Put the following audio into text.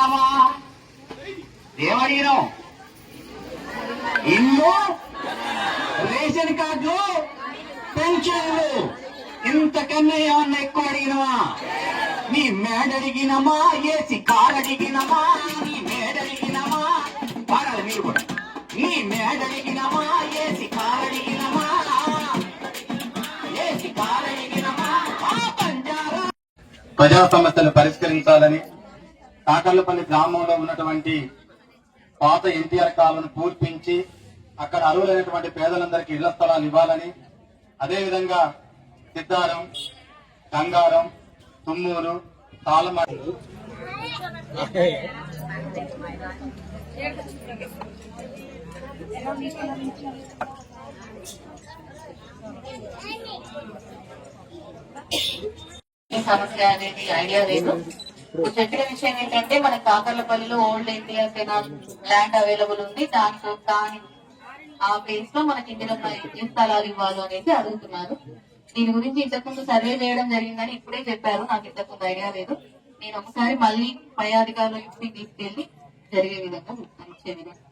బల్లడిగినవా ఏమడిగినావు? ఇల్లు? రేషన్ కార్డులు? పెన్షన్లు? ఇంతకన్నా ఏమన్నా ఎక్కువ అడిగినవా? నీ మేడ అడిగినమా? ఏసి కార్ అడిగినమా? నీ మేడ అడిగినమా? పాడాలి మీరు కూడా. నీ మేడ అడిగినమా? ఏసి కార్ అడిగినమా? ఏసి కార్ అడిగినమా? ఆ ప్రజా సమస్యలు పరిష్కరించాలని కాకర్లపల్లి గ్రామంలో ఉన్నటువంటి పాత ఎన్టీఆర్ కాలను పూర్పించి అక్కడ అరువులైనటువంటి పేదలందరికీ ఇళ్ళ స్థలాలు ఇవ్వాలని అదేవిధంగా సిద్ధారం గంగారం తుమ్మూరు తాళమడి సమస్య అనేది ఐడియా లేదు. చెప్పిన విషయం ఏంటంటే మన కాకర్లపల్లిలో old India canal land available ఉంది. దాంట్లో దాని ఆ ప్లేస్లో మనకి ఇందులో ఎన్ని స్థలాలు ఇవ్వాలి అనేది అడుగుతున్నారు. దీని గురించి ఇంతకుముందు సర్వే చేయడం జరిగిందని ఇప్పుడే చెప్పారు. నాకు ఇంతకుముందు ఐడియా లేదు. నేను ఒకసారి మళ్ళీ పై అధికారులు ఇంటికి తీసుకెళ్ళి జరిగే విధంగా చూస్తాను ఇచ్చే విధంగా